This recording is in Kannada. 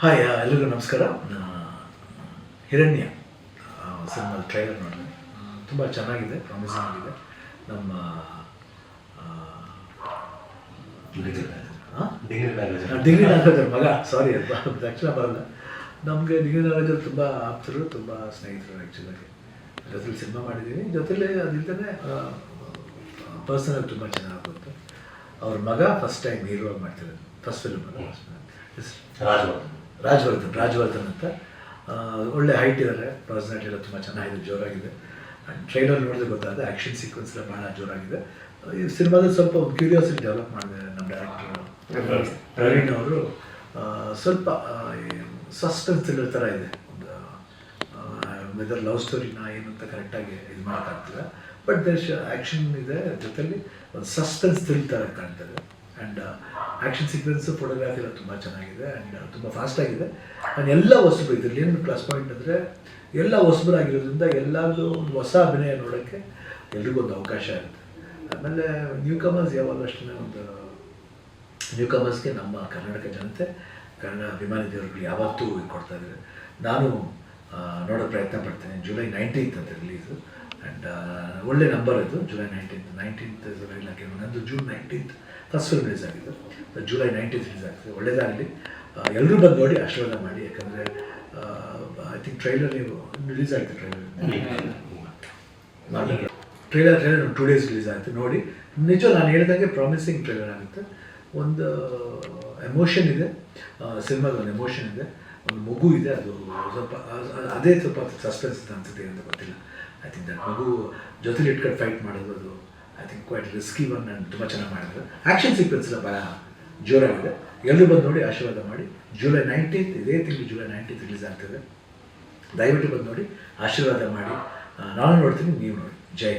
ಹಾಯ್ ಎಲ್ರಿಗೂ ನಮಸ್ಕಾರ. ಆ, ಹಿರಣ್ಯ ಸಿನಿಮಾ ಟ್ರೈಲರ್ ನೋಡಿದೆ ತುಂಬ ಚೆನ್ನಾಗಿದೆ ಪ್ರಾಮಿಸಿಂಗ್ ಆಗಿದೆ. ನಮ್ಮ? ಡಿಗ್ರಿ ಮ್ಯಾರೇಜ್ ಡಿಗ್ರಿ ನಾಗರಾಜ್ ಮಗ. ಸಾರಿ ಆ್ಯಕ್ಚುಲ ಬರಲ್ಲ. ನಮಗೆ ಡಿಗ್ರಿ ನಾಗರಾಜ್ ಅವ್ರು ತುಂಬ ಆಪ್ತರು ತುಂಬ ಸ್ನೇಹಿತರು ಆ್ಯಕ್ಚುಲಾಗಿ ಜೊತೆಲಿ ಸಿನಿಮಾ ಮಾಡಿದ್ದೀನಿ ಜೊತೆಲಿ ಅದಿಲ್ಲದೆ ಪರ್ಸನಲ್ ತುಂಬ ಚೆನ್ನಾಗಿ ಬರುತ್ತೆ ಅವ್ರ ಮಗ ಫಸ್ಟ್ ಟೈಮ್ ಹೀರೋ ಆಗಿ ಮಾಡ್ತಿರೋದು. ಫಸ್ಟ್ ಫಿಲ್ಮ್ ರಾಜವರ್ಧನ್ ರಾಜವರ್ಧನ್ ರಾಜವರ್ಧನ್ ಅಂತ. ಒಳ್ಳೆ ಹೈಟ್ ಇದ್ದಾರೆ ಪರ್ಸನಾಲಿಟಿ ಎಲ್ಲ ತುಂಬ ಚೆನ್ನಾಗಿದೆ, ಜೋರಾಗಿದೆ. ಟ್ರೈಲರ್ ನೋಡಿದ್ರೆ ಗೊತ್ತಾಗುತ್ತೆ ಆ್ಯಕ್ಷನ್ ಸೀಕ್ವೆನ್ಸ್ ಎಲ್ಲ ಭಾಳ ಜೋರಾಗಿದೆ. ಈ ಸಿನಿಮಾದಲ್ಲಿ ಸ್ವಲ್ಪ ಕ್ಯೂರಿಯಾಸಿಟಿ ಡೆವಲಪ್ ಮಾಡಿದ್ದಾರೆ ನಮ್ಮ ಡೈರೆಕ್ಟರ್ ಪ್ರವೀಣ್ ಅವರು. ಸ್ವಲ್ಪ ಸಸ್ಪೆನ್ಸ್ ಇರೋ ಥರ ಇದೆ. ಒಂದು ವೆದರ್ ಲವ್ ಸ್ಟೋರಿನ ಏನು ಅಂತ ಕರೆಕ್ಟಾಗಿ ಇದು ಮಾತಾಡ್ತಿಲ್ಲ ಬಟ್ ದೇಶ ಆ್ಯಕ್ಷನ್ ಇದೆ ಜೊತೆಯಲ್ಲಿ ಒಂದು ಸಸ್ಪೆನ್ಸ್ ಥರ ಕಾಣ್ತದೆ. ಆ್ಯಂಡ್ ಆ್ಯಕ್ಷನ್ ಸೀಕ್ವೆನ್ಸ್ ಫೋಟೋಗ್ರಾಫಿ ಎಲ್ಲ ತುಂಬ ಚೆನ್ನಾಗಿದೆ ಆ್ಯಂಡ್ ತುಂಬ ಫಾಸ್ಟಾಗಿದೆ ಆ್ಯಂಡ್ ಎಲ್ಲ ಹೊಸಬರು ಇದರಲ್ಲಿ ಏನು ಪ್ಲಸ್ ಪಾಯಿಂಟ್ ಅಂದರೆ ಎಲ್ಲ ಹೊಸಬರಾಗಿರೋದ್ರಿಂದ ಎಲ್ಲಾದರೂ ಒಂದು ಹೊಸ ಅಭಿನಯ ನೋಡೋಕ್ಕೆ ಎಲ್ರಿಗೂ ಒಂದು ಅವಕಾಶ ಇರುತ್ತೆ. ಆಮೇಲೆ ನ್ಯೂ ಕಮರ್ಸ್ ಯಾವಾಗಲೂ ಅಷ್ಟೇ ಒಂದು ನ್ಯೂ ಕಮರ್ಸ್ಗೆ ನಮ್ಮ ಕರ್ನಾಟಕ ಜನತೆ, ಕನ್ನಡ ಅಭಿಮಾನಿ ದೇವರುಗಳು ಯಾವತ್ತೂ ಕೊಡ್ತಾ ಇದ್ದಾರೆ. ನಾನು ನೋಡೋ ಪ್ರಯತ್ನ ಪಡ್ತೇನೆ. ಜುಲೈ ನೈನ್ಟೀನ್ತ್ ಅಂತ ರಿಲೀಸು ಆ್ಯಂಡ್ ಒಳ್ಳೆ ನಂಬರ್ ಇದು ಜುಲೈ ನೈನ್ಟೀನ್ತ್ ನೈನ್ಟೀನ್ತ್ ಇಲ್ಲ ನಂದು June nineteenth first film release ಆಗಿದೆ ಜುಲೈ ನೈನ್ಟೀನ್ತ್ ರಿಲೀಸ್ ಆಗ್ತದೆ ಒಳ್ಳೆಯದಾಗಲಿ ಎಲ್ಲರೂ ಬಂದು ನೋಡಿ ಆಶೀರ್ವಾದ ಮಾಡಿ. ಯಾಕಂದರೆ ಐ ಥಿಂಕ್ ಟ್ರೈಲರ್ ನೀವು ರಿಲೀಸ್ ಆಯಿತು trailer trailer trailer two days release ಆಯಿತು. ನೋಡಿ ನಿಜ ನಾನು ಹೇಳಿದಂಗೆ ಪ್ರಾಮಿಸಿಂಗ್ ಟ್ರೈಲರ್ ಆಗುತ್ತೆ. ಒಂದು ಎಮೋಷನ್ ಇದೆ. ಸಿನಿಮಾದ ಒಂದು ಎಮೋಷನ್ ಇದೆ. ಒಂದು ಮಗು ಇದೆ. ಅದು ಸ್ವಲ್ಪ ಅದೇ ಸ್ವಲ್ಪ ಸಸ್ಪೆನ್ಸ್ ಅನ್ಸುತ್ತೆ ಅಂತ ಗೊತ್ತಿಲ್ಲ. ಐ ಥಿಂಕ್ ದಟ್ ಮಗು ಜೊತೆಲಿ ಇಟ್ಕೊಂಡು ಫೈಟ್ ಮಾಡೋದು ಅದು I think quite risky one ನಾನು ತುಂಬ ಚೆನ್ನಾಗಿ ಮಾಡಿದ್ರು. ಆ್ಯಕ್ಷನ್ ಸೀಕ್ವೆನ್ಸ್ ಎಲ್ಲ ಭಾಳ ಜೋರಾಗಿದೆ. ಎಲ್ಲರೂ ಬಂದು ನೋಡಿ ಆಶೀರ್ವಾದ ಮಾಡಿ. ಜುಲೈ ನೈನ್ಟೀನ್ತ್ ಇದೇ ತಿಂಗಳು ಜುಲೈ ನೈನ್ಟೀನ್ತ್ ರಿಲೀಸ್ ಆಗ್ತದೆ. ದಯವಿಟ್ಟು ಬಂದು ನೋಡಿ, ಆಶೀರ್ವಾದ ಮಾಡಿ. ನಾನು ನೋಡ್ತೀನಿ, ನೀವು ನೋಡಿ. ಜೈ